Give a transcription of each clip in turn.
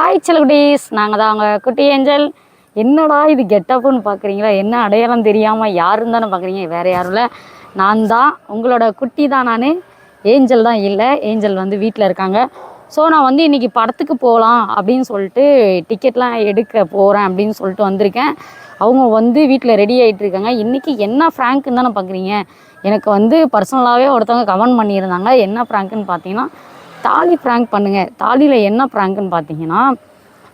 Hi செலகுடீஸ் நாங்கள் தான் அவங்க குட்டி ஏஞ்சல். என்னடா இது கெட்டப்புன்னு பார்க்குறீங்களா என்ன அடையாளம் தெரியாமல் யாருன்னு தானே பார்க்குறீங்க வேறு யாரும் இல்லை. நான் தான் உங்களோட குட்டி தான் நான். ஏஞ்சல் தான் இல்லை. ஏஞ்சல் வந்து வீட்டில் இருக்காங்க. ஸோ நான் வந்து இன்றைக்கி படத்துக்கு போகலாம் அப்படின்னு சொல்லிட்டு டிக்கெட்லாம் எடுக்க போகிறேன் அப்படின்னு சொல்லிட்டு வந்திருக்கேன். அவங்க வந்து வீட்டில் ரெடி ஆகிட்டு இருக்காங்க. இன்றைக்கி என்ன ஃப்ராங்க்குன்னு தானே பார்க்குறீங்க எனக்கு வந்து பர்சனலாகவே ஒருத்தவங்க கமெண்ட் பண்ணியிருந்தாங்க. என்ன ஃப்ராங்க்குன்னு பார்த்தீங்கன்னா தாலி ப்ராங்க் பண்ணுங்கள் தாலியில் என்ன ப்ராங்க்னு பார்த்தீங்கன்னா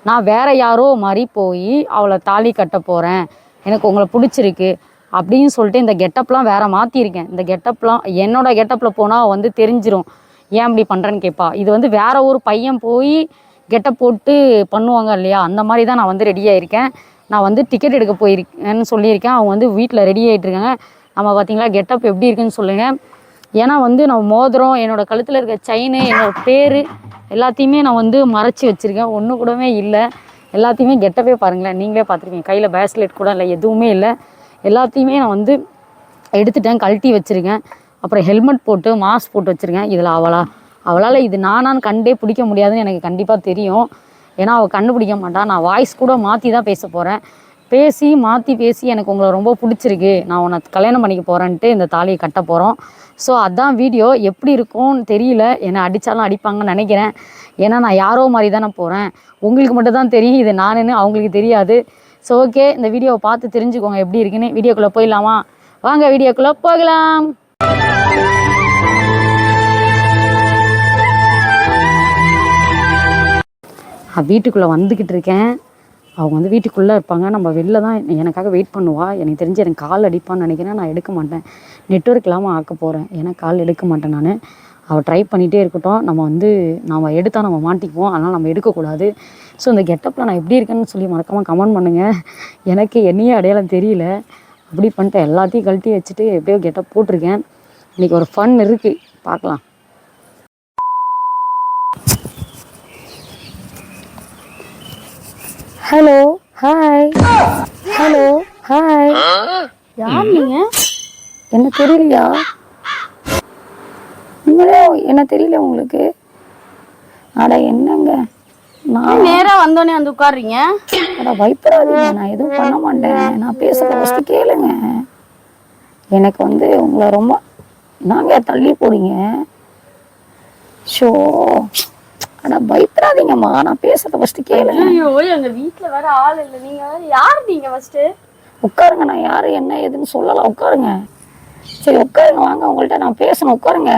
நான் வேற யாரோ மாதிரி போய் அவளை தாலி கட்ட போகிறேன் எனக்கு உங்களை பிடிச்சிருக்கு அப்படின்னு சொல்லிட்டு இந்த கெட்டப்லாம் வேற மாற்றிருக்கேன் இந்த கெட்டப்லாம் என்னோட கெட்டப்பில் போனால் வந்து தெரிஞ்சிரும். ஏன் அப்படி பண்ணுறேன்னு கேட்பா இது வந்து வேற ஒரு பையன் போய் கெட்டப் போட்டு பண்ணுவாங்க இல்லையா? அந்த மாதிரி தான் நான் வந்து ரெடியாக இருக்கேன் நான் வந்து டிக்கெட் எடுக்க போயிருக்கேன்னு சொல்லியிருக்கேன். அவங்க வந்து வீட்டில் ரெடி ஆகிட்டு இருக்காங்க. நம்ம பார்த்தீங்களா கெட்டப் எப்படி இருக்குன்னு சொல்லுங்கள் ஏன்னா வந்து நான் மோதிரம் என்னோடய கழுத்தில் இருக்க செயின் என்னோடய பேர் எல்லாத்தையுமே நான் வந்து மறைச்சி வச்சுருக்கேன். ஒன்று கூடவே இல்லை. எல்லாத்தையுமே கெட்டப்பே பாருங்களேன். நீங்களே பார்த்துருக்கீங்க கையில் பேஸ்லெட் கூட இல்லை எதுவுமே இல்லை. எல்லாத்தையுமே நான் வந்து எடுத்துட்டேன் கழட்டி வச்சுருக்கேன். அப்புறம் ஹெல்மெட் போட்டு மாஸ்க் போட்டு வச்சுருக்கேன். இதில் அவளா அவளால் இது நானான்னு கண்டே பிடிக்க முடியாதுன்னு எனக்கு கண்டிப்பாக தெரியும். ஏன்னா அவள் கண்டுபிடிக்க மாட்டா. நான் வாய்ஸ் கூட மாற்றி தான் பேச போகிறேன் பேசி மாற்றி பேசி எனக்கு உங்களை ரொம்ப பிடிச்சிருக்கு. நான் உன்னை கல்யாணம் பண்ணிக்க போகிறேன்ட்டு இந்த தாலியை கட்ட போகிறோம் ஸோ அதான் வீடியோ எப்படி இருக்கும்னு தெரியல. என்னை அடித்தாலும் அடிப்பாங்கன்னு நினைக்கிறேன். ஏன்னா நான் யாரோ மாதிரி தானே போகிறேன் உங்களுக்கு மட்டும் தான் தெரியும். இது நானுன்னு அவங்களுக்கு தெரியாது. ஸோ ஓகே இந்த வீடியோவை பார்த்து தெரிஞ்சுக்கோங்க எப்படி இருக்குன்னு. வீடியோக்குள்ளே போயிடலாமா? வாங்க வீடியோக்குள்ளே போகலாம். வீட்டுக்குள்ளே வந்துக்கிட்டு இருக்கேன். அவங்க வந்து வீட்டுக்குள்ளே இருப்பாங்க. நம்ம வெளில தான் எனக்காக வெயிட் பண்ணுவா. எனக்கு தெரிஞ்சு எனக்கு கால் அடிப்பான்னு நினைக்கிறேன். நான் எடுக்க மாட்டேன். நெட்ஒர்க் இல்லாமல் ஆக்க போகிறேன் ஏன்னா கால் எடுக்க மாட்டேன் நான். அவள் ட்ரை பண்ணிகிட்டே இருக்கட்டும். நம்ம வந்து நம்ம எடுத்தால் நம்ம மாட்டிக்குவோம். அதனால் நம்ம எடுக்கக்கூடாது. ஸோ இந்த கெட்டப்பில் நான் எப்படி இருக்கேன்னு சொல்லி மறக்காமல் கமெண்ட் பண்ணுங்கள் எனக்கு என்னையே அடையாளம் தெரியல. அப்படி பண்ணிட்டு எல்லாத்தையும் கழட்டி வச்சுட்டு எப்படியோ கெட்டப் போட்டிருக்கேன். இன்றைக்கி ஒரு ஃபன் இருக்குது பார்க்கலாம். ஹலோ ஹாய் ஹலோ ஹாய் யார் நீங்க? என்ன தெரியலையா? நீங்களே என்ன தெரியல உங்களுக்கு? அட என்னங்க? நான் நேரா வந்தோடனே வந்து உட்காருறீங்க? அட பயப்படாதீங்க. நான் எதுவும் பண்ண மாட்டேன் நான் பேசுறத ஃபஸ்ட்டு கேளுங்க. எனக்கு வந்து உங்களை ரொம்ப நாங்க தள்ளி போறீங்க. ஷோ. அட பயப்படாதீங்கம்மா. நான் பேசுறத ஃபஸ்ட்டு கேளுங்க. ஐயோ எங்க வீட்ல வேற ஆள் இல்ல. நீங்க வேற யார் நீங்க ஃபர்ஸ்ட் உட்காருங்க நான் யாரு என்ன ஏதுன்னு சொல்லலாம். உட்காருங்க. சரி உட்காருங்க. வாங்க உங்கள்கிட்ட நான் பேசணும். உட்காருங்க.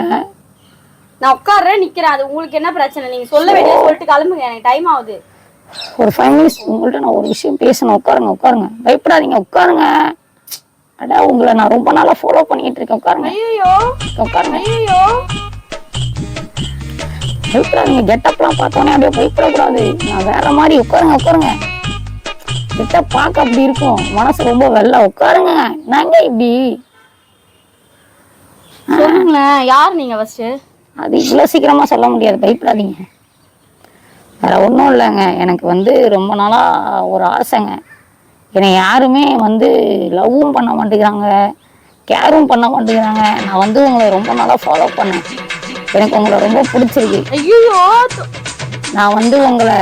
நான் உட்கார்றேன் நிக்கிறேன். அது உங்களுக்கு என்ன பிரச்சனை? நீங்க சொல்ல வேண்டியது சொல்லிட்டு கிளம்புங்க. எனக்கு டைம் ஆகுது. ஒரு ஃபைவ் மினிட்ஸ் உங்கள்கிட்ட நான் ஒரு விஷயம் பேசணும். உட்காருங்க உட்காருங்க. பயப்படாதீங்க உட்காருங்க. அடா உங்களை நான் ரொம்ப நாளா ஃபாலோ பண்ணிட்டு இருக்கேன். உட்காருங்க. ஐயோ உட்காருங்க. ஐயோ பயப்படாதீங்க. கெட்டப்லாம் பார்த்தோன்னே அப்படியே பயப்படக்கூடாது. நான் வேற மாதிரி உட்காருங்க உட்காருங்க. கெட்டப் பார்க்க அப்படி இருக்கும். மனசு ரொம்ப வெள்ளை. உட்காருங்க. நாங்க இப்படி? சொல்லுங்களேன். யார் நீங்க ஃபர்ஸ்ட் அது இவ்வளோ சீக்கிரமா சொல்ல முடியாது. பயப்படாதீங்க. வேற ஒன்றும் இல்லைங்க. எனக்கு வந்து ரொம்ப நாளாக ஒரு ஆசைங்க. என்னை யாருமே வந்து லவ்வும் பண்ண மாட்டேங்கிறாங்க. கேரும் பண்ண மாட்டேங்கிறாங்க. நான் வந்து உங்களை ரொம்ப நாளாக ஃபாலோ பண்ணேன். எனக்கு உங்களை ரொம்ப பிடிச்சிருக்கு. ஐயோ நான் வந்து உங்களை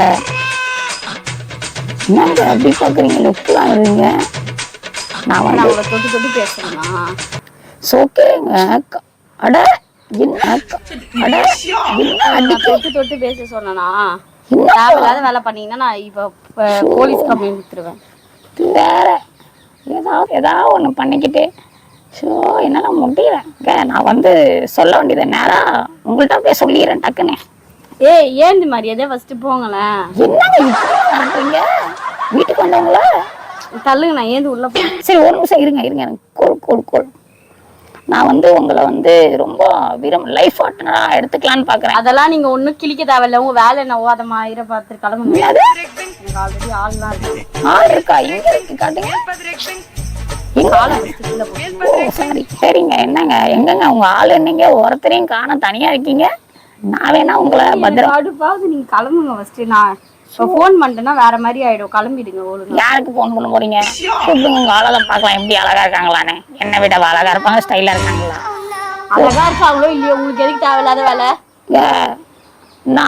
என்னங்க அப்படி பார்க்குறீங்க லுக்கெலாம் இருங்க நான் வந்து உங்களை தொட்டு தொட்டு பேசுறேன்னா சோக்கேங்க அட என்ன? அட என்ன அடிக்க? தொட்டு தொட்டு பேச சொன்னனா? தேவையில்லாத வேலை பண்ணீங்கன்னா நான் இப்ப போலீஸ் கம்ப்ளைண்ட் கொடுத்துருவேன் வேற. ஏதாவது ஏதாவது ஒன்று பண்ணிக்கிட்டு ஷோ என்னால் முடியலங்க நான் வந்து சொல்ல வேண்டியது நேராக உங்கள்கிட்ட போய் சொல்லிடுறேன் டக்குன்னு. ஏய் ஏன் இந்த மாதிரி? எதே ஃபர்ஸ்ட் போங்களேன் என்னங்க பண்ணுறீங்க வீட்டுக்கு வந்தவங்கள? தள்ளுங்க நான் ஏந்து உள்ள போறேன்? சரி ஒரு நிமிஷம் இருங்க இருங்க எனக்கு கோல் கோல் கோல். நான் வந்து உங்களை வந்து ரொம்ப விரும்ப லைஃப் பார்ட்னராக எடுத்துக்கலான்னு பார்க்குறேன் அதெல்லாம் நீங்க ஒண்ணும் கிழிக்க தேவையில்ல. உங்க வேலை என்ன? ஓதமா இர பார்த்து அது எனக்கு ஆல்ரெடி ஆள்லாம் இருக்கு. ஆள் இருக்கா? எங்க இருக்கு? காட்டுங்க. எங்க ஆளை. சாரி சரிங்க. என்னங்க? எங்கங்க உங்க ஆள்? என்னங்க? ஒருத்தரையும் காண தனியா இருக்கீங்க? நான் வேணா உங்களை பத்திரம் கடுப்பாவது நீங்க கிளம்புங்க ஃபர்ஸ்ட் நான் இப்போ ஃபோன் பண்ணிட்டேன்னா வேற மாதிரி ஆயிடும். கிளம்பிடுங்க ஒழுங்கா. யாருக்கு ஃபோன் பண்ண போறீங்க? கூப்பிடுங்க உங்க ஆளை பார்க்கலாம். எப்படி அழகா இருக்காங்களான்னு. என்னை விட அழகா இருப்பாங்க ஸ்டைலா இருக்காங்களா? அழகா இருக்காங்களோ இல்லையோ? உங்களுக்கு எதுக்கு தேவையில்லாத வேலை? என்ன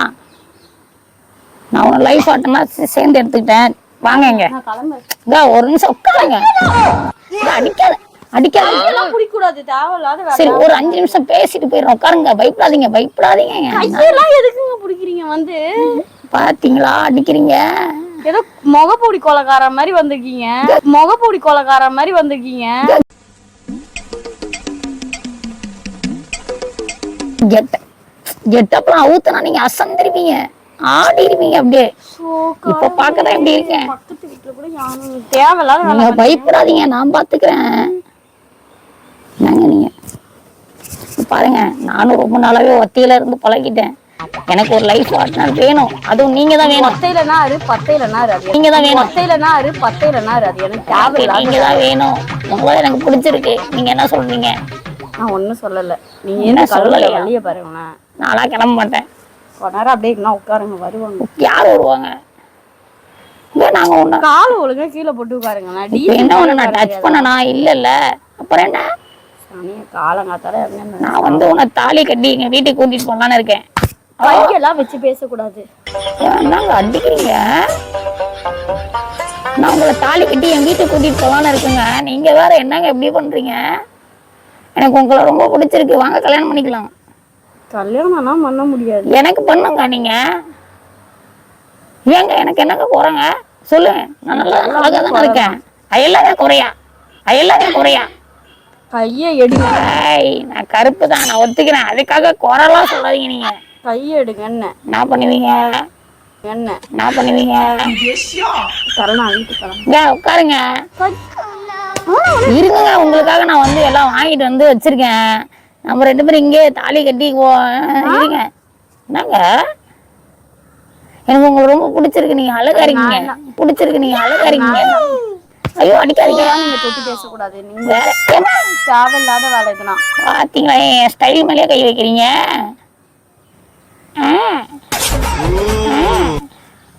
நான் உன லைஃப் ஆட்டனா சேர்ந்து எடுத்துக்கிட்டேன். வாங்க இங்க. நான் கிளம்புறேன். இதா ஒரு நிமிஷம் உட்காருங்க. அடிக்காத அடிக்காத. சரி ஒரு அஞ்சு நிமிஷம் பேசிட்டு போயிடும் உட்காருங்க பயப்படாதீங்க பயப்படாதீங்க. பிடிக்கிறீங்க வந்து? பாத்தீங்களா அடிக்கிறீங்க. ஏதோ முகப்பொடி கொலக்கார மாதிரி வந்திருக்கீங்க. முகப்பொடி கொலக்கார மாதிரி வந்திருக்கீங்க. கெட்ட கெட்டப்பெல்லாம் அவுத்துனா நீங்க அசந்திருப்பீங்க ஆடிருப்பீங்க அப்படியே. இப்ப பாக்கதான் எப்படி இருக்கேன் நீங்க பயப்படாதீங்க நான் பாத்துக்கிறேன். என்னங்க நீங்க? பாருங்க நானும் ரொம்ப நாளாவே ஒத்தையில இருந்து பழகிட்டேன். எனக்கு ஒரு லைஃப் பார்ட்னர் வேணும். அதுவும் நீங்க தான் வேணும். ஒத்தையிலனா அரு பத்தையிலனா அது நீங்க தான் வேணும். ஒத்தையிலனா அரு பத்தையிலனா அது எனக்கு தேவையில்லாத நீங்க தான் வேணும். உங்களை எனக்கு பிடிச்சிருக்கு. நீங்க என்ன சொல்றீங்க? நான் ஒண்ணும் சொல்லல. நீங்க என்ன சொல்லல? வெளியே பாருங்களேன். நானா கிளம்ப மாட்டேன். கொஞ்ச நேரம் அப்படியே உட்காருங்க வருவாங்க. யார் வருவாங்க? இங்க நாங்க ஒண்ணு. கால் ஒழுங்கா கீழே போட்டு உட்காருங்களேன் இப்ப என்ன ஒண்ணு நான் டச் பண்ணனா? இல்ல இல்ல அப்புறம் என்ன? காலங்காத்தால நான் வந்து உன்னை தாலி கட்டி எங்க வீட்டுக்கு கூட்டிட்டு போலான்னு இருக்கேன். கையெல்லாம் வச்சு பேசக்கூடாது. என்னங்க அடிக்கிறீங்க? நான் உங்களை தாலி கட்டி என் வீட்டுக்கு கூட்டிட்டு போலான்னு இருக்குங்க. நீங்க வேற என்னங்க இப்படி பண்றீங்க? எனக்கு உங்களை ரொம்ப பிடிச்சிருக்கு. வாங்க கல்யாணம் பண்ணிக்கலாம். கல்யாணம்லாம் பண்ண முடியாது. எனக்கு பண்ணுங்க நீங்க. ஏங்க எனக்கு என்னங்க குறைங்க? சொல்லுங்க. நான் நல்லா அழகா தானே இருக்கேன். அயல்லாவே குறையா? அயல்லாவே குறையா? கையை எடுங்க. ஐய், நான் கருப்பு தான் நான் ஒத்துக்கிறேன். அதுக்காக குறைலாம் சொல்லாதீங்க நீங்க. கையை எடுங்க என்ன? என்ன பண்ணுவீங்க? என்ன? என்ன பண்ணுவீங்க? தரலாம் வீட்டுக்கு இங்க உட்காருங்க. இருங்க உங்களுக்காக நான் வந்து எல்லாம் வாங்கிட்டு வந்து வச்சிருக்கேன். நம்ம ரெண்டு பேரும் இங்கே தாலி கட்டி இருங்க. என்னங்க? எனக்கு உங்களை ரொம்ப பிடிச்சிருக்கு. நீங்க அழகா இருக்கீங்க பிடிச்சிருக்கு. நீங்க அழகா இருக்கீங்க ஐயோ அடிக்காதீங்க. நீங்க தொட்டு பேசக்கூடாது. நீங்க தேவையில்லாத வேலை இதுனா பாத்தீங்களா என் ஸ்டைல் மேலேயே கை வைக்கிறீங்க.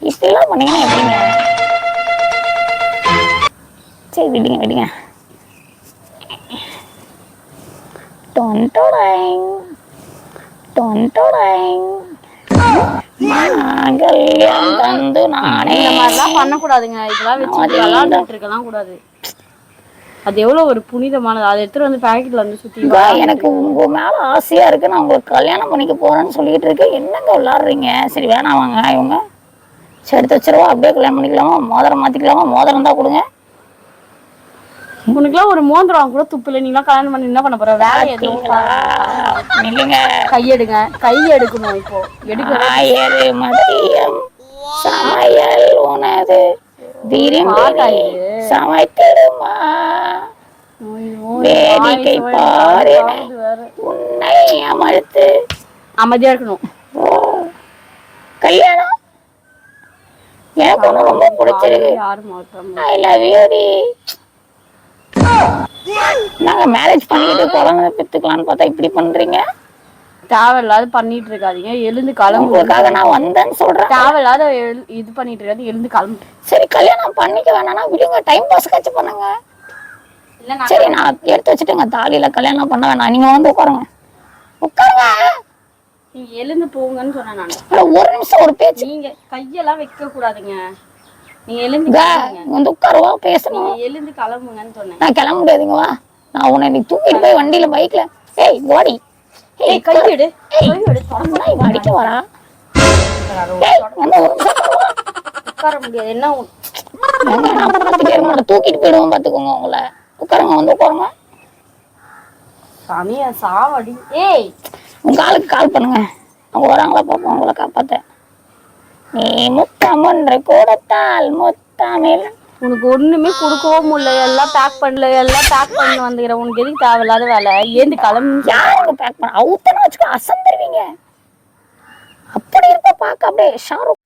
இப்படிலாம் பண்ணீங்கன்னா எப்படிங்க? சரி விடுங்க விடுங்க. டொன்டொடைங் டொன்டொடைங் மாங்கல்யம் தந்து நானே. இந்த மாதிரிலாம் பண்ணக்கூடாதுங்க. இதெல்லாம் வச்சு விளாண்டுட்டு இருக்கலாம் கூடாது. அது எவ்வளவு ஒரு புனிதமானது. அதை எடுத்துட்டு வந்து பாக்கெட்ல வந்து சுத்தி எனக்கு உங்க மேல ஆசையா இருக்கு. நான் உங்களுக்கு கல்யாணம் பண்ணிக்க போறேன்னு சொல்லிட்டு இருக்கேன் என்னங்க விளாடுறீங்க? சரி வேணாம் வாங்க. இவங்க சரி எடுத்து வச்சிருவா அப்படியே கல்யாணம் பண்ணிக்கலாமா? மோதிரம் மாத்திக்கலாமா? மோதிரம் தான் கொடுங்க. உனக்குலாம் ஒரு மோந்திரம் கூட துப்புல நீங்களாம் கல்யாணம் பண்ணி என்ன பண்ண போற? வேலை எதுவும் இல்லைங்க கையெடுங்க கை எடுக்கணும் இப்போ? எடுக்க மதியம். சமையல் உனது. விரும்பி சமைத்திடுமா? வேடிக்கை பாரு. உன்னை அமர்த்து அமைதியா இருக்கணும். கல்யாணம்? எனக்கு ரொம்ப பிடிச்சிருக்கு. ஐ லவ் யூ டி நாங்க மேரேஜ் பண்ணிக்கிட்டு குழந்தை பெத்துக்கலாம்னு பார்த்தா இப்படி பண்றீங்க? தேவையில்லாத பண்ணிட்டு இருக்காதீங்க. எழுந்து கிளம்பு. உங்களுக்காக நான் வந்தேன்னு சொல்றேன். தேவையில்லாத இது பண்ணிட்டு இருக்காது. எழுந்து கிளம்பு. சரி கல்யாணம் பண்ணிக்க வேணாம்னா விடுங்க. டைம் பாஸ் காச்சு பண்ணுங்க. சரி நான் எடுத்து வச்சுட்டுங்க. தாலியில கல்யாணம் பண்ண வேணாம். நீங்க வந்து உட்காருங்க. உட்காருங்க. நீங்க எழுந்து போங்கன்னு சொன்னேன் நான். ஒரு நிமிஷம் ஒரு பேச்சு. நீங்க கையெல்லாம் வைக்க கூடாதுங்க நீங்க எழுந்து இங்க கிளம்புங்க. வந்து உட்காருவா பேசணும். எழுந்து கிளம்புங்கன்னு சொன்னேன். நான் கிளம்ப முடியாதுங்க வா. நான் உன்னை நீ தூக்கிட்டு போய் வண்டியில பைக்ல. ஏய் வாடி ஏய் ஏய், கை எடு கை எடு தொடர்ந்து இவன் அடிக்க வரா ஏய் வந்து ஒரு நிமிஷம் வா. உட்கார முடியாது. என்ன தூக்கிட்டு போயிடுவோம் பார்த்துக்கோங்க உங்களை. உட்காருங்க வந்து உட்காருங்க. சாமியா சாவடி. ஏய். உங்க ஆளுக்கு கால் பண்ணுங்க. அவங்க வராங்களா பார்ப்போம் உங்களை காப்பாத்த நீ முத்தம் ஒன்று கொடுத்தால் முத்தமிழ். உனக்கு ஒண்ணுமே கொடுக்கவும் முடியல எல்லாம் பேக் பண்ணல எல்லாம் பேக் பண்ணி வந்துக்கிற. உனக்கு எதுக்கு தேவையில்லாத வேலை? ஏந்து கிளம்பு. யாருங்க பேக் பண்ண? அவுத்தன வச்சுக்கோ அசந்துருவீங்க. அப்படி இருப்ப பார்க்க அப்படியே ஷாருக்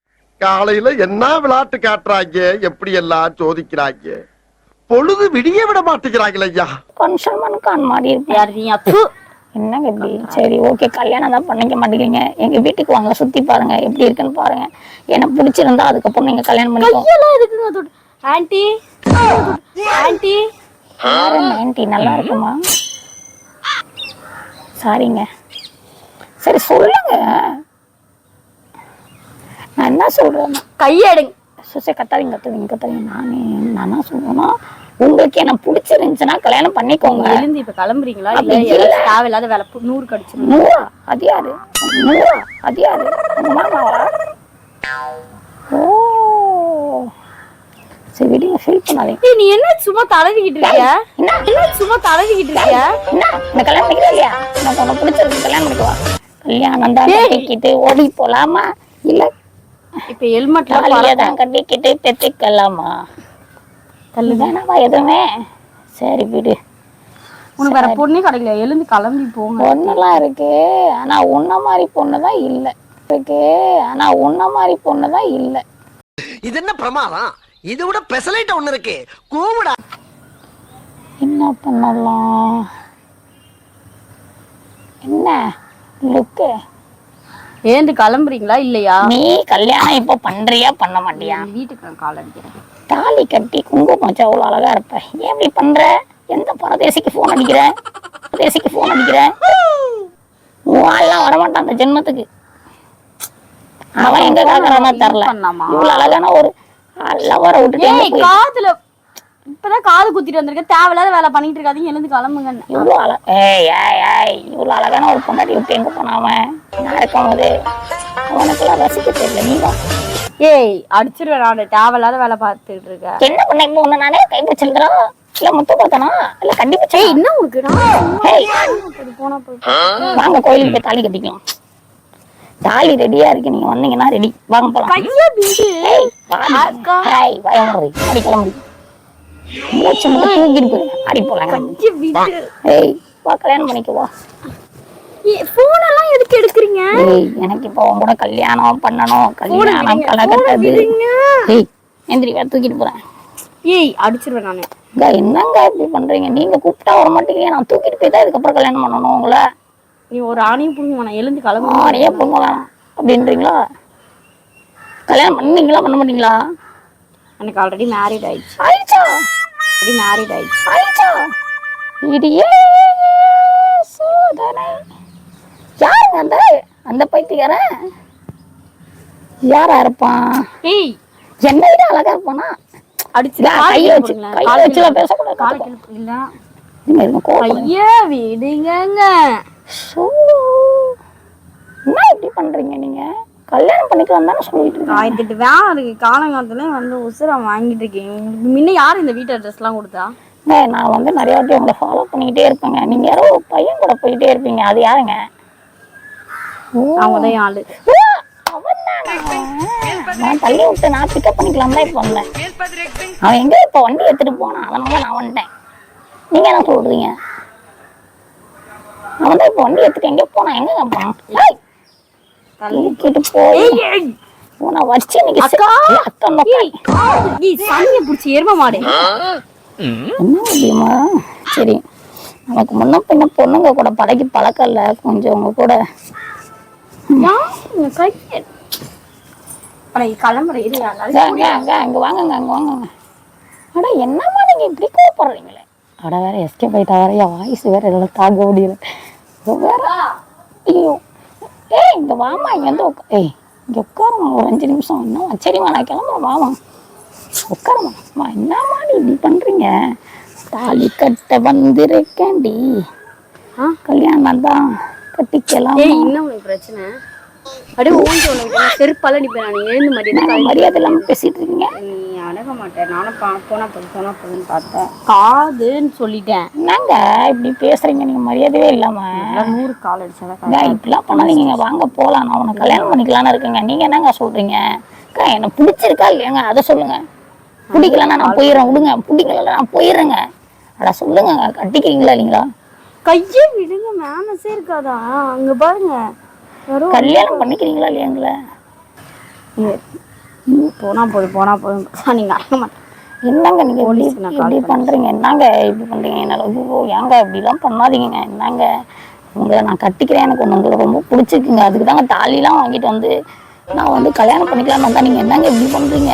காலையில என்ன விளையாட்டு காட்டுறாங்க? எப்படி எல்லாம் சோதிக்கிறாங்க? பொழுது விடிய விட மாட்டேங்கிறாங்களே ஐயா. கான் சல்மான் கான் மாதிரி இருப்பேன் யார் நீ? என்னங்க இப்படி சரி ஓகே கல்யாணம் தான் பண்ணிக்க மாட்டேங்கிறீங்க. எங்க வீட்டுக்கு வாங்க சுத்தி பாருங்க எப்படி இருக்குன்னு பாருங்க. எனக்கு பிடிச்சிருந்தா அதுக்கப்புறம் நீங்க கல்யாணம் பண்ணிக்கோ. ஆன்ட்டி ஆன்ட்டி ஆண்டி? நல்லா இருக்குமா? சாரிங்க. சரி சொல்லுங்க. நான் என்ன சொல்றேன் கையெடுங்க. சுசை கத்தாதீங்க கத்தாதீங்க கத்தாதீங்க. நானே நான் என்ன சொல்றேன்னா உங்களுக்கு என்ன பிடிச்சிருந்துச்சுன்னா கல்யாணம் பண்ணிக்கோங்க. எழுந்து இப்ப கிளம்புறீங்களா? இல்ல தேவையில்லாத வேலை நூறு கடிச்சிருங்க. நூறா? அது யாரு? நூறா? அது யாரு? மாமாவா ஓ. சரி விடுங்க ஃபீல் பண்ணாதீங்க. ஏய், நீ என்ன சும்மா தடவிக்கிட்டு இருக்கிய? என்ன? என்ன சும்மா தடவிக்கிட்டு இருக்கிய? என்ன? இந்த கல்யாணம் இல்லையா எனக்கு உனக்கு பிடிச்சிருக்கு கல்யாணம் பண்ணிக்குவா கல்யாணம் தான் கட்டிக்கிட்டு ஓடி போலாமா? இல்ல. இப்ப ஹெல்மெட்ல தாலியை தான் கட்டிக்கிட்டு பெத்திக்கலாமா தள்ளி வேணாவா எதுவுமே. சரி விடு. உனக்கு வேற பொண்ணே கிடைக்கல எழுந்து கிளம்பி போங்க. பொண்ணுலாம் இருக்கு. ஆனா உன்ன மாதிரி பொண்ணு தான் இல்ல. இருக்கு. ஆனா உன்ன மாதிரி பொண்ணு தான் இல்ல. இது என்ன பிரமாதம்? இது விட பெசலைட் ஒண்ணு இருக்கு. கூமுடா என்ன பண்ணலாம்? என்ன? லுக்கு ஏந்து கிளம்புறீங்களா இல்லையா? நீ கல்யாணம் இப்போ பண்றியா? பண்ண மாட்டியா? வீட்டுக்கு நான் கால் அடிக்கிறேன். தாலி கட்டி குங்குமம் வச்சா அவ்வளோ அழகா இருப்ப. ஏன் இப்படி பண்ற? எந்த பரதேசிக்கு ஃபோன் அடிக்கிற? பரதேசிக்கு ஃபோன் அடிக்கிற? ஆள்லாம் வரமாட்டான் அந்த ஜென்மத்துக்கு. அவன் எங்க காக்குறானா தெரில பண்ணாமா? இவ்வளவு அழகான ஒரு லவரை விட்டுட்டு காதுல இப்பதான் காது குத்திட்டு வந்திருக்க தேவையில்லாத வேலை பண்ணிட்டு இருக்காதீங்க எழுந்து கிளம்புங்க இவ்வளோ அழ ஏய் ஏய் ஏய் இவ்வளோ அழகான ஒரு பொண்டாட்டி விட்டு எங்க போனான் அவன்? நான் இருக்கும் போது அவனுக்கெல்லாம் ரசிக்க தெரியல நீ தான் ஏய் அடிச்சிருவேன் நான். தேவையில்லாத வேலை பார்த்துட்டு இருக்க. என்ன பண்ண இப்போ உன்னை நானே கை பிடிச்சிருக்கிறா இல்ல முத்து பார்த்தனா இல்ல கண்டி பிடிச்சா என்ன உனக்கு? நான் ஏய் போனா போய் வாங்க கோயிலுக்கு போய் தாலி கட்டிக்கலாம். தாலி ரெடியா இருக்கு நீங்க வந்தீங்கன்னா ரெடி வாங்க போலாம். கையா ஏய் வாங்க ஹாய் வாங்க அடி கிளம்பி. மூச்சு மட்டும் தூக்கிட்டு போயிரு. அடி போலாம் ஏய் வா கல்யாணம் பண்ணிக்க வா. போன் எல்லாம் எதுக்கு எடுக்கிறீங்க? ஏய் எனக்கு இப்போ உன் கூட கல்யாணம் பண்ணணும். கல்யாணம் விடுங்க, களை phone கட்டது விடுங்க. ஏய் எந்திரி தூக்கிட்டு போறேன். ஏய் அடிச்சிருவேன் நானு. அக்கா என்னங்க இப்படி பண்றீங்க? நீங்க கூப்பிட்டா வர மாட்டீங்க. நான் தூக்கிட்டு போய் தான் இதுக்கப்புறம் கல்யாணம் பண்ணணும் உங்களை. நீ ஒரு ஆணையும் புடுங்க எழுந்து கிளம்பு. ஆறையே பொங்கலாம் அப்படின்றீங்களா? கல்யாணம் பண்ணீங்களா பண்ண மாட்டீங்களா? எனக்கு ஆல்ரெடி மேரிட் ஆயிடுச்சு. ஆயிடுச்சா? ஆல்ரெடி மேரிட் ஆயிடுச்சு. இடியே! சோதனை! யாருங்க அந்த? அந்த பைத்தியக்காரன்? யாரா இருப்பான்? என்னை விட அழகா இருப்பானா? அடிச்சு இதா, கையை வச்சு கையை வச்சுலாம் பேசக்கூடாது காலை கிளப்பு இல்ல. நீங்க இருங்க கோவம் ஐயா விடுங்கங்க. ஸோ என்ன இப்படி பண்றீங்க நீங்க? கல்யாணம் பண்ணிக்கலாம் தானே சொல்லிட்டு இருக்கீங்க? ஆயிரத்தெட்டு வேலை இருக்கு காலங்காலத்துல வந்து உசுரா வாங்கிட்டு இருக்கீங்க உங்களுக்கு முன்ன யார் இந்த வீட்டு அட்ரஸ் எல்லாம் கொடுத்தா? நான் வந்து நிறைய வாட்டி உங்களை ஃபாலோ பண்ணிக்கிட்டே இருப்பேங்க. நீங்க யாரோ ஒரு பையன் கூட போயிட்டே இருப்பீங்க. அது யாருங்க? அவங்க தான் ஆளு? நான் தள்ளி விட்டு நான் பிக்கப் பண்ணிக்கலாம் தான் இப்போ வந்தேன். அவன் எங்க இப்போ வண்டி எடுத்துட்டு போனான்? அதனால நான் வந்துட்டேன். நீங்க என்ன சொல்றீங்க? அவன் தான் இப்போ வண்டி எடுத்துட்டு எங்க போனான்? எங்க போனான்? தூக்கிட்டு போய் ஏய் உன்னை வச்சு இன்னைக்கு அக்கா! சாமியை பிடிச்சி எரும மாடு. என்ன முடியுமா சரி நமக்கு முன்ன பின்ன பொண்ணுங்க கூட பழகி பழக்கம் இல்ல. கொஞ்சம் உங்க கூட. யாருங்க கையை. அட கிளம்புற இரு அங்க அங்க அங்க அங்க வாங்கங்க அங்க வாங்கங்க. அட என்னம்மா நீங்க இப்படி கோவப்படுறீங்களே? அட வேற எஸ்கேப் ஆயிட்டா வேற. என் வாய்ஸ் வேற எல்லாம் தாங்க முடியல. வேற. ஐயோ. ஏய் இங்க வாமா இங்க வந்து உட்கா ஏய் இங்க உட்காருமா ஒரு அஞ்சு நிமிஷம். என்ன சரிம்மா நான் கிளம்புறேன் வாமா உட்காருமா அம்மா என்னம்மா நீ இப்படி பண்றீங்க? தாலி கட்ட வந்திருக்கேன்டி. ஆ? கல்யாணம் தான் கட்டிக்கலாம் என்ன உனக்கு பிரச்சனை? அப்படியே ஓஞ்சி நான் செருப்பால அடிப்பேன் நான். எழுந்து மரியாதை மரியாதை இல்லாம பேசிட்டு இருக்கீங்க? நீ அடக மாட்டேன். நானும் பா போனா போதும் போனா போதுன்னு பார்த்தேன். காதுன்னு சொல்லிட்டேன். என்னங்க இப்படி பேசுறீங்க? நீங்க மரியாதையே இல்லாம. எல்லாம் நூறு கால் அடிச்சாதான் அக்கா, இப்படிலாம் பண்ணாதீங்க வாங்க போலாம். நான் உனக்கு கல்யாணம் பண்ணிக்கலாம்னு இருக்கேங்க. நீங்க என்னங்க சொல்றீங்க? அக்கா எனக்கு பிடிச்சிருக்கா இல்லையாங்க? அதை சொல்லுங்க. பிடிக்கலன்னா நான் போயிடுறேன். விடுங்க. பிடிக்கல நான் போயிடுறேங்க. அட சொல்லுங்க கட்டிக்கிறீங்களா இல்லைங்களா? கையே விடுங்க. மேனஸே இருக்காதா அங்க பாருங்க. கல்யாணம் பண்ணிக்கிறீங்களா இல்லையாங்களா போனா போதும் போனா போதும் நீங்க அடங்க மாட்டேன் என்னங்க நீங்க இப்படி இப்படி பண்றீங்க? என்னங்க இப்படி பண்றீங்க? என்னால ஐயோ ஏங்க இப்படிலாம் பண்ணாதீங்க என்னங்க? உங்களை நான் கட்டிக்கிறேன். எனக்கு ஒன்று உங்களை ரொம்ப பிடிச்சிருக்குங்க. அதுக்கு தாங்க தாலிலாம் வாங்கிட்டு வந்து நான் வந்து கல்யாணம் பண்ணிக்கலாம் வந்தா நீங்க என்னங்க இப்படி பண்றீங்க?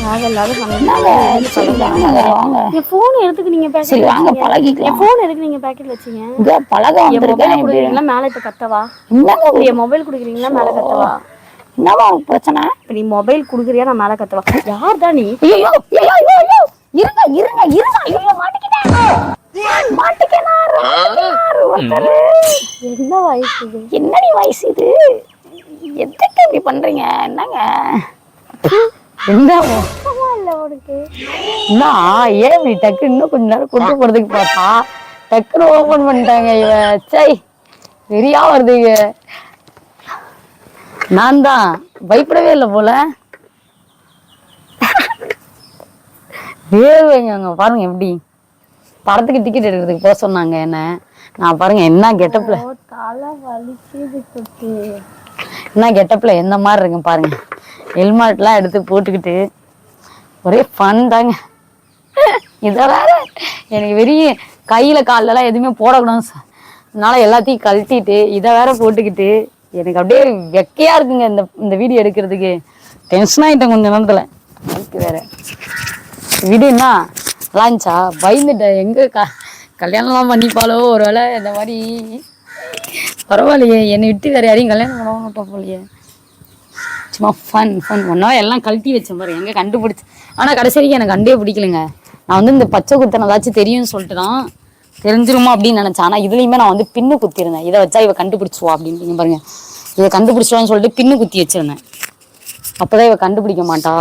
தேவையில்லாத என்னங்க? சரி வாங்க வாங்க. என் போன் எதுக்கு நீங்க பேக்கெட் வாங்க பழகிக்கலாம். என் போன் எதுக்கு நீங்க பேக்கெட்ல வச்சீங்க? இங்க பழக வந்திருக்கேன் குடுக்குறீங்களா? மேல இப்ப கத்தவா? என்னங்க என் மொபைல் குடுக்குறீங்களா? மேல கத்தவா? என்னவா பிரச்சனை? இப்ப நீ மொபைல் குடுக்குறியா? நான் மேல கத்துவா? யார் தான் நீ ஐயோ ஐயோ இருங்க இருங்க இருங்க. ஐயோ மாட்டிக்கிட்டேன். மாட்டிக்கினாரு. என்ன வயசு இது? என்னடி வயசு இது? எதுக்கு இப்படி பண்றீங்க? என்னங்க? என்ன என்ன ஏன் இப்படி டக்கு இன்னும் கொஞ்ச நேரம் கொண்டு போறதுக்கு பார்த்தா டக்குன்னு ஓபன் பண்ணிட்டாங்க இவ. சை வெறியா வருதுங்க நான் தான். பயப்படவே இல்லை போல. வேர்வைங்க அங்க பாருங்க எப்படி. படத்துக்கு டிக்கெட் எடுக்கிறதுக்கு போக சொன்னாங்க என்ன. நான் பாருங்க என்ன கெட்டப்ல என்ன கெட்டப்ல எந்த மாதிரி இருக்கு பாருங்க. ஹெல்மெட்லாம் எடுத்து போட்டுக்கிட்டு ஒரே ஃபன் தாங்க. இதை வேற எனக்கு வெறிய கையில் காலெலாம் எதுவுமே போடக்கூடாது சார் அதனால எல்லாத்தையும் கழட்டிட்டு இதை வேற போட்டுக்கிட்டு எனக்கு அப்படியே வெக்கையாக இருக்குங்க இந்த இந்த வீடியோ எடுக்கிறதுக்கு. டென்ஷன் ஆகிட்டேன் கொஞ்சம் நேரத்தில். அதுக்கு வேற. வீடுன்னா என்ன லான்ச்சா பயந்துட்டேன். எங்கே க கல்யாணம்லாம் பண்ணிப்பாலோ ஒருவேளை இந்த மாதிரி பரவாயில்லையே. என்னை விட்டு வேற யாரையும் கல்யாணம் பண்ண மாட்டோம் போலையே. சும்மா ஃபன் ஃபன் ஒன்றா எல்லாம் கழட்டி வச்சேன் பாரு. எங்கே கண்டுபிடிச்சி? ஆனால் கடைசி வரைக்கும் எனக்கு கண்டே பிடிக்கலங்க. நான் வந்து இந்த பச்சை குத்தனை ஏதாச்சும் தெரியும்னு சொல்லிட்டு தான் தெரிஞ்சிருமா அப்படின்னு நினச்சேன். ஆனால் இதுலேயுமே நான் வந்து பின்னு குத்திருந்தேன் இதை வச்சா இவ கண்டுபிடிச்சுவா அப்படின்னு பாருங்க. இதை கண்டுபிடிச்சிடுவான்னு சொல்லிட்டு பின்னு குத்தி வச்சிருந்தேன். அப்போதான் இவ கண்டுபிடிக்க மாட்டா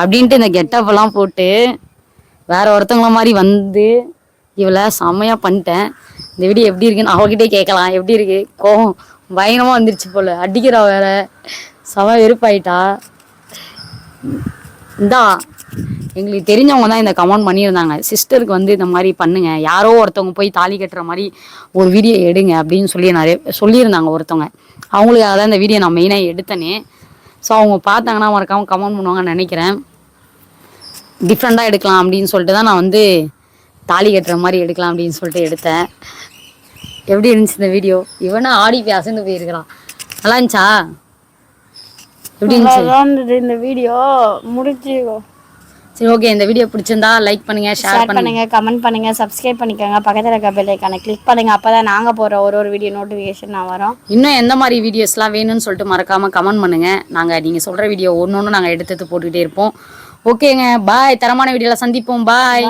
அப்படின்ட்டு இந்த கெட்டப் எல்லாம் போட்டு வேற ஒருத்தவங்கள மாதிரி வந்து இவளை செம்மையாக பண்ணிட்டேன். இந்த வீடியோ எப்படி இருக்குன்னு அவகிட்டே கேட்கலாம். எப்படி இருக்கு? கோவம். பயங்கரமாக வந்துருச்சு போல. அடிக்கிறா வேற. சவ வெறுப்பாயிட்டா. இந்தா எங்களுக்கு தெரிஞ்சவங்க தான் இந்த கமெண்ட் பண்ணியிருந்தாங்க. சிஸ்டருக்கு வந்து இந்த மாதிரி பண்ணுங்க. யாரோ ஒருத்தவங்க போய் தாலி கட்டுற மாதிரி ஒரு வீடியோ எடுங்க அப்படின்னு சொல்லி நிறைய சொல்லியிருந்தாங்க ஒருத்தவங்க. அவங்களுக்காக தான் இந்த வீடியோ நான் மெயினாக எடுத்தேனே. ஸோ அவங்க பார்த்தாங்கன்னா மறக்காம கமெண்ட் பண்ணுவாங்கன்னு நினைக்கிறேன். டிஃப்ரெண்ட்டாக எடுக்கலாம் அப்படின்னு சொல்லிட்டு தான் நான் வந்து தாலி கட்டுற மாதிரி எடுக்கலாம் அப்படின்னு சொல்லிட்டு எடுத்தேன். எப்படி இருந்துச்சு இந்த வீடியோ இவனா ஆடி போய் அசந்து போயிருக்கிறான். நல்லா இருந்துச்சா? எப்படி இருந்துச்சு இந்த வீடியோ. முடிச்சு சரி ஓகே இந்த வீடியோ பிடிச்சிருந்தா லைக் பண்ணுங்க ஷேர் பண்ணுங்க. கமெண்ட் பண்ணுங்க சப்ஸ்கிரைப் பண்ணிக்கோங்க. பக்கத்துல இருக்க பெல் ஐக்கானை கிளிக் பண்ணுங்க. அப்பதான் நாங்க போற ஒரு ஒரு வீடியோ நோட்டிபிகேஷன் நான் வரோம். இன்னும் எந்த மாதிரி வீடியோஸ்லாம் வேணும்னு சொல்லிட்டு மறக்காம கமெண்ட் பண்ணுங்க. நாங்க நீங்க சொல்ற வீடியோ ஒன்று ஒன்று நாங்கள் எடுத்து போட்டுக்கிட்டே இருப்போம். ஓகேங்க பாய் தரமான வீடியோல சந்திப்போம். பாய்